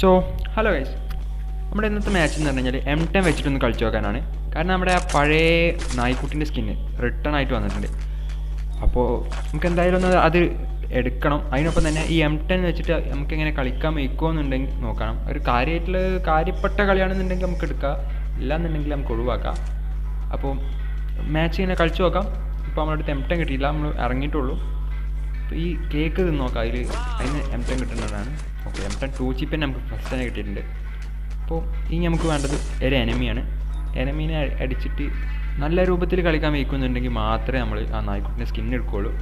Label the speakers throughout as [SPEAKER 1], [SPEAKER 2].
[SPEAKER 1] So hello guys നമ്മുടെ ഇന്നത്തെ match എന്ന് പറഞ്ഞു കഴിഞ്ഞാൽ എം ടെൻ വെച്ചിട്ടൊന്ന് കളിച്ചു നോക്കാനാണ്. കാരണം നമ്മുടെ ആ പഴയ നായ്ക്കുട്ടിന്റെ സ്കിന്ന് റിട്ടേൺ ആയിട്ട് വന്നിട്ടുണ്ട്. അപ്പോൾ നമുക്ക് എന്തായാലും ഒന്ന് അത് എടുക്കണം. അതിനൊപ്പം തന്നെ ഈ എം ടെൻ വെച്ചിട്ട് നമുക്ക് എങ്ങനെ കളിക്കാൻ വയ്ക്കുമെന്നുണ്ടെങ്കിൽ നോക്കണം. ഒരു കാര്യമായിട്ടുള്ള കാര്യപ്പെട്ട കളിയാണെന്നുണ്ടെങ്കിൽ നമുക്ക് എടുക്കാം. ഇല്ലാന്നുണ്ടെങ്കിൽ നമുക്ക് ഒഴിവാക്കാം. അപ്പോൾ മാച്ച് ഇങ്ങനെ കളിച്ചു നോക്കാം. ഇപ്പോൾ നമ്മുടെ അടുത്ത് എം ടെൻ കിട്ടിയില്ല. നമ്മൾ ഇറങ്ങിയിട്ടുള്ളൂ. ഈ കേക്ക് തിന്ന് നോക്കാം അതിൽ അതിന് എം ടെൻ കിട്ടുന്നതാണ്. ഓക്കെ എം ടെൻ ടു തന്നെ നമുക്ക് ഫസ്റ്റ് തന്നെ കിട്ടിയിട്ടുണ്ട്. അപ്പോൾ ഇനി നമുക്ക് വേണ്ടത് ഒരു എനമിയാണ് എനമീനെ അടിച്ചിട്ട് നല്ല രൂപത്തിൽ കളിക്കാൻ വയ്ക്കുന്നുണ്ടെങ്കിൽ മാത്രമേ നമ്മൾ ആ നായ്ക്കുട്ടിന്റെ സ്കിൻ എടുക്കുകയുള്ളൂ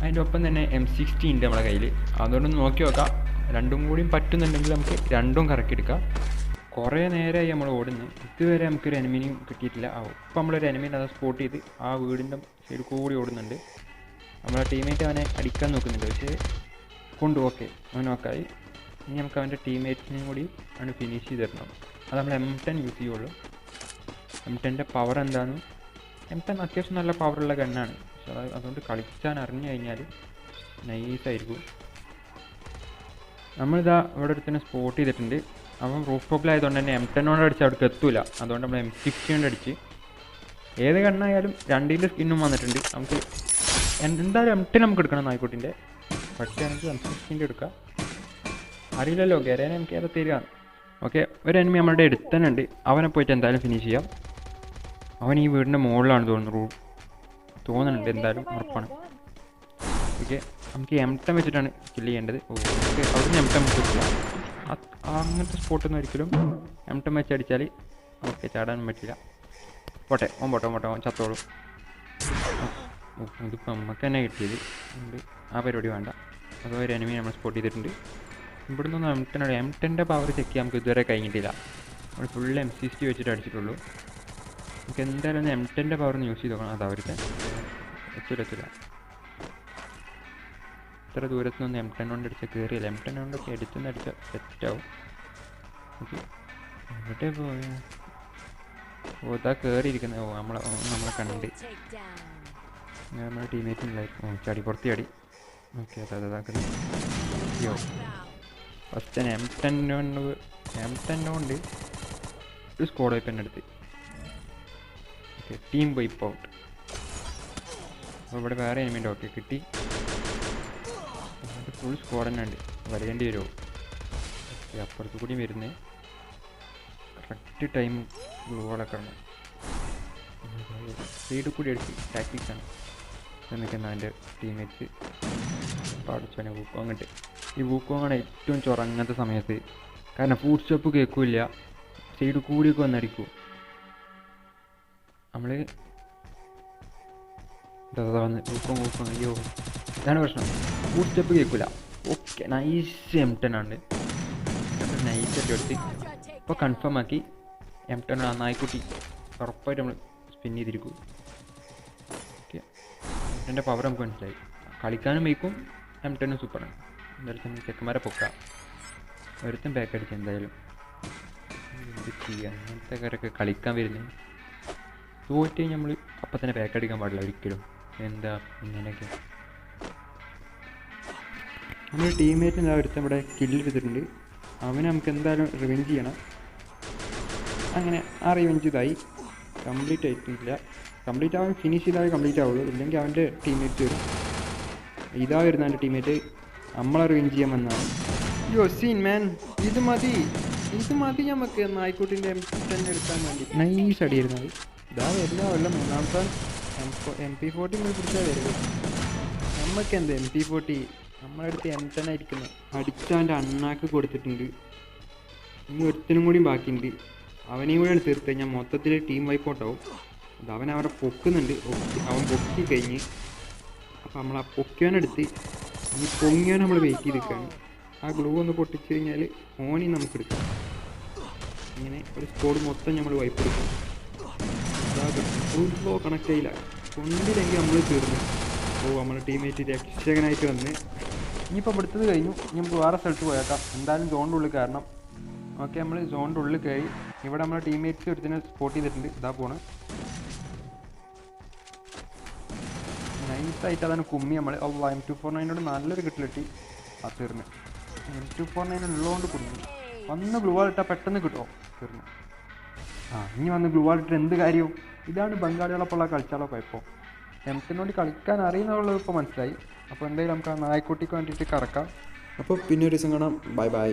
[SPEAKER 1] അതിന്റെ ഒപ്പം തന്നെ എം സിക്സ്റ്റി ഉണ്ട് നമ്മുടെ കയ്യിൽ അതുകൊണ്ട് നോക്കി നോക്കാം. രണ്ടും കൂടിയും പറ്റുന്നുണ്ടെങ്കിൽ നമുക്ക് രണ്ടും കറക്കി എടുക്കാം. കുറേ നേരമായി നമ്മൾ ഓടുന്നു. ഇതുവരെ നമുക്കൊരു എനിമിനെയും കിട്ടിയിട്ടില്ല. ആ ഇപ്പം നമ്മളൊരു എനിമിനെ അത് സ്പോട്ട് ചെയ്ത് ആ വീടിന്റെ സൈഡ് കൂടി ഓടുന്നുണ്ട്. നമ്മളെ ടീമേറ്റ് അവനെ അടിക്കാൻ നോക്കുന്നുണ്ട്. പക്ഷേ കൊണ്ടു ഓക്കെ അവൻ നോക്കായി ഇനി നമുക്ക് അവന്റെ ടീമേറ്റിനെയും കൂടി അവന് ഫിനിഷ് ചെയ്ത് തരണം അത് നമ്മൾ എം ടെൻ യൂസ് ചെയ്യുള്ളൂ. എം ടെന്റെ പവർ എന്താണെന്ന് എം ടെൻ അത്യാവശ്യം നല്ല പവറുള്ള ഗണ്ണാണ് പക്ഷെ അത് അതുകൊണ്ട് കളിക്കാൻ അറിഞ്ഞു കഴിഞ്ഞാൽ നൈസായിരിക്കും നമ്മളിതാ ഇവിടെ ഒരുത്തന്നെ സ്പോട്ട് ചെയ്തിട്ടുണ്ട്. അവൻ റൂഫ് ടോപ്പിലായതുകൊണ്ട് തന്നെ എം ടെന്നോട് അടിച്ച് അവിടേക്ക് എത്തൂല. അതുകൊണ്ട് നമ്മൾ എം സിക്സ്റ്റി അടിച്ച്. ഏത് കണ്ണായാലും രണ്ടിന്റെ സ്കിന്നും വന്നിട്ടുണ്ട്. നമുക്ക് എന്തായാലും എം ടി നമുക്ക് എടുക്കണം നായ്ക്കുട്ടിന്റെ? പറ്റുകയാണെങ്കിൽ എം സിക്സ്റ്റീന്റെ എടുക്കാം. അറിയില്ലല്ലോ ഗരേനെ എനിക്ക് ഏറെ തീരുകയാണ് ഓക്കെ ഒരു എനിമി നമ്മളുടെ അടുത്ത് ഉണ്ട്. അവനെ പോയിട്ട് എന്തായാലും ഫിനിഷ് ചെയ്യാം. അവൻ ഈ വീടിന്റെ മുകളിലാണ് തോന്നുന്നു റൂ തോന്നുന്നുണ്ട് എന്തായാലും ഉറപ്പാണ്. ഓക്കെ നമുക്ക് എം ടം വെച്ചിട്ടാണ് കില്ല് ചെയ്യേണ്ടത്. ഓക്കെ അവിടുന്ന് എം ടം കിട്ടില്ല അങ്ങനത്തെ സ്പോട്ടൊന്നും ഒരിക്കലും എം ടം വെച്ച് അടിച്ചാൽ ഓക്കെ ചാടാനും പറ്റില്ല. പോട്ടെ ഓൻ പോട്ടെ ഓൻ പോട്ടെ ഓൻ ചത്തോളും. ഇതിപ്പോൾ നമുക്ക് തന്നെ കിട്ടിയത്. അതുകൊണ്ട് ആ പരിപാടി വേണ്ട. അപ്പോൾ ഒരു എനിമി നമ്മൾ സ്പോട്ട് ചെയ്തിട്ടുണ്ട്. ഇവിടെ നിന്ന് എം ടെൻ എം ടെന്റെ പവർ ചെക്ക് ചെയ്യാൻ നമുക്ക് ഇതുവരെ കഴിഞ്ഞിട്ടില്ല. നമ്മൾ ഫുൾ എം സി ടി വെച്ചിട്ട് അടിച്ചിട്ടുള്ളൂ. നമുക്ക് എന്തായാലും എം ടെന്റെ പവർ ഒന്ന് യൂസ് ചെയ്ത് നോക്കണം. അതാ അവർക്ക്. എത്തില്ല എത്തില്ല ഇത്ര ദൂരത്ത് നിന്ന് എം ടെൻ കൊണ്ട് അടിച്ചാൽ കയറിയില്ല എം ടെൻ കൊണ്ടൊക്കെ എടുത്തുനിന്ന് അടിച്ചാൽ സെറ്റാവും ഓക്കെ. പോയ? ഓ ഇതാ കയറിയിരിക്കുന്നത് ഓ നമ്മളെ നമ്മളെ കണ്ട്. ഞാൻ നമ്മുടെ ടീമേറ്റിനില്ലായിരുന്നു ഓ ചാടി പുറത്ത് ചാടി. ഓക്കെ അതെ അതെ അതെ അയ്യോ. First M ten M ten ഉണ്ട് ഒരു സ്കോഡ് വൈപ്പ് തന്നെ എടുത്ത്. ഓക്കെ ടീം വൈപ്പ് ഔട്ട് അപ്പോൾ ഇവിടെ വേറെ എനിമിന്റെ ഓക്കെ കിട്ടി. ഫുൾ സ്കോഡ് തന്നെ ഉണ്ട്. വരേണ്ടി വരുമോ ഓക്കെ അപ്പുറത്ത് കൂടി വരുന്നേ. കറക്റ്റ് ടൈം ഗ്ലൂ വളക്കണം സൈഡിൽ കൂടി അടിച്ച് ടാക്ടിക്സ് ആണ്. നിൽക്കുന്ന എന്റെ ടീമേറ്റ് പഠിച്ചവനെ വൂക്കോ അങ്ങോട്ട്. ഈ വൂക്കോങ്ങാണ് ഏറ്റവും ചുറങ്ങാത്ത സമയത്ത്. കാരണം ഫുഡ് സ്റ്റോപ്പ് കേൾക്കില്ല സൈഡ് കൂടിയൊക്കെ വന്നടിക്കൂ. നമ്മൾ വന്ന് വൂക്കോ വൂക്കോ അയ്യോ. ഇതാണ് പ്രശ്നം. ഫുഡ് സ്റ്റോപ്പ് കേൾക്കില്ല ഓക്കെ നൈസ് എം ടെൻ ആണ്. നൈസായിട്ട് എടുത്ത് ഇപ്പോൾ കൺഫേം ആക്കി. എം ടെൻ ആ നായ്ക്കുട്ടി ഉറപ്പായിട്ട് നമ്മൾ സ്പിൻ ചെയ്തിരിക്കും. എന്റെ പവർ നമുക്ക് മനസ്സിലായി. കളിക്കാനും വയ്ക്കും. എം ടെന്നും സൂപ്പറാണ് എന്തായാലും നമ്മൾ ചെക്കന്മാരെ പൊക്കാം. ഒരുത്തും ബാക്ക് അടിച്ച് എന്തായാലും. അങ്ങനത്തെ കാര്യമൊക്കെ കളിക്കാൻ വരുന്നത് തോറ്റ് നമ്മൾ അപ്പം തന്നെ ബാക്ക് അടിക്കാൻ പാടില്ല ഒരിക്കലും. എന്താ ഇങ്ങനെയൊക്കെ. നമ്മുടെ എന്താ ഒരുത്തൻ ഇവിടെ കില്ല് ചെയ്തിട്ടുണ്ട്. അവനെ നമുക്ക് എന്തായാലും റിവെഞ്ച് ചെയ്യണം. അങ്ങനെ ആ റിവെഞ്ച് ഇതായി. കംപ്ലീറ്റ് ആയിട്ടില്ല. കംപ്ലീറ്റ് ആവാൻ ഫിനിഷ് ചെയ്താൽ കംപ്ലീറ്റ് ആവുള്ളൂ. ഇല്ലെങ്കിൽ അവന്റെ ടീമേറ്റ് വരും. ഇതാ വരുന്ന എന്റെ ടീമേറ്റ് നമ്മളെ റേഞ്ച് ചെയ്യാൻ യോ സീൻ മാൻ ഇത് മതി. ഇത് മതി നമുക്ക് നായ്ക്കൂട്ടിന്റെ എം തന്നെ എടുക്കാൻ വേണ്ടി നൈസ് അടിയായിരുന്നു അത്. ഇതാ എല്ലാം വല്ല മൂന്നാമത്തെ എം എം പി ഫോർട്ടി പിടിച്ചാൽ വരുന്നത് നമുക്ക് എന്ത് എം പി ഫോർട്ടി നമ്മളെ അടുത്ത് എം ടെൻ ആയിരിക്കുന്നു അടിച്ചവന്റെ അണ്ണാക്ക് കൊടുത്തിട്ടുണ്ട്. ഇനി ഒരുത്തിനും കൂടി ബാക്കിയുണ്ട്. അവനെയും കൂടെയാണ് തീർത്ത് കഴിഞ്ഞാൽ മൊത്തത്തിൽ ടീം വൈപ്പോട്ടാവും അത് അവൻ അവിടെ പൊക്കുന്നുണ്ട്. അവൻ പൊക്കി കഴിഞ്ഞ് അപ്പോൾ നമ്മൾ ആ പൊക്കിയവനെടുത്ത് ഈ പൊങ്ങിയവൻ നമ്മൾ വെയിറ്റ് ചെയ്ത് നിൽക്കുകയാണ് ആ ഗ്ലൂ ഒന്ന് പൊട്ടിച്ച് കഴിഞ്ഞാൽ ഓനി നമുക്ക് എടുക്കാം. ഇങ്ങനെ ഒരു സ്കോഡ് മൊത്തം നമ്മൾ വൈപ്പ് എടുക്കും. ഫുൾ കണക്ട് ചെയ്യില്ല കൊണ്ടില്ലെങ്കിൽ നമ്മൾ തീർന്നു. ഓ നമ്മുടെ ടീമേറ്റ് രക്ഷകനായിട്ട് വന്ന്. ഇനിയിപ്പോൾ ഇവിടുത്തത് കഴിഞ്ഞു. നമുക്ക് വേറെ സ്ഥലത്ത് പോയേക്കാം. എന്തായാലും സോണിന്റെ ഉള്ളിൽ കാരണം ഓക്കെ നമ്മൾ സോണിന്റെ ഉള്ളിൽ കയറി ഇവിടെ നമ്മുടെ ടീമേറ്റ്സ് ഒരുത്തിനെ സ്പോട്ട് ചെയ്തിട്ടുണ്ട്. ഇതാ പോണ്. നൈസായിട്ട് അതാണ് കുമ്മി നമ്മൾ എം ടു ഫോർ നയനോട് നല്ലൊരു കിട്ടിലിട്ടി ആ തീർന്ന് എം ടു ഫോർ നയൻ ഉള്ളതുകൊണ്ട് കുടുങ്ങി. വന്ന് ഗ്ലൂ വാൾ ഇട്ടാൽ പെട്ടെന്ന് കിട്ടുമോ തീർന്നു ആ ഇനി വന്ന് ഗ്ലൂ വാൾ ഇട്ടിട്ട് എന്ത് കാര്യവും ഇതാണ് ബംഗാളികളൊപ്പമുള്ള കളിച്ചാലോ കുഴപ്പം. എം ടെന്നോട് കളിക്കാൻ അറിയുന്നുള്ളത് ഇപ്പോൾ മനസ്സിലായി. അപ്പോൾ എന്തായാലും നമുക്ക് ആ നായ്ക്കുട്ടിക്ക് വേണ്ടിയിട്ട് കറക്കാം.
[SPEAKER 2] അപ്പോൾ പിന്നെ ഒരു ദിവസം കാണാം. Bye bye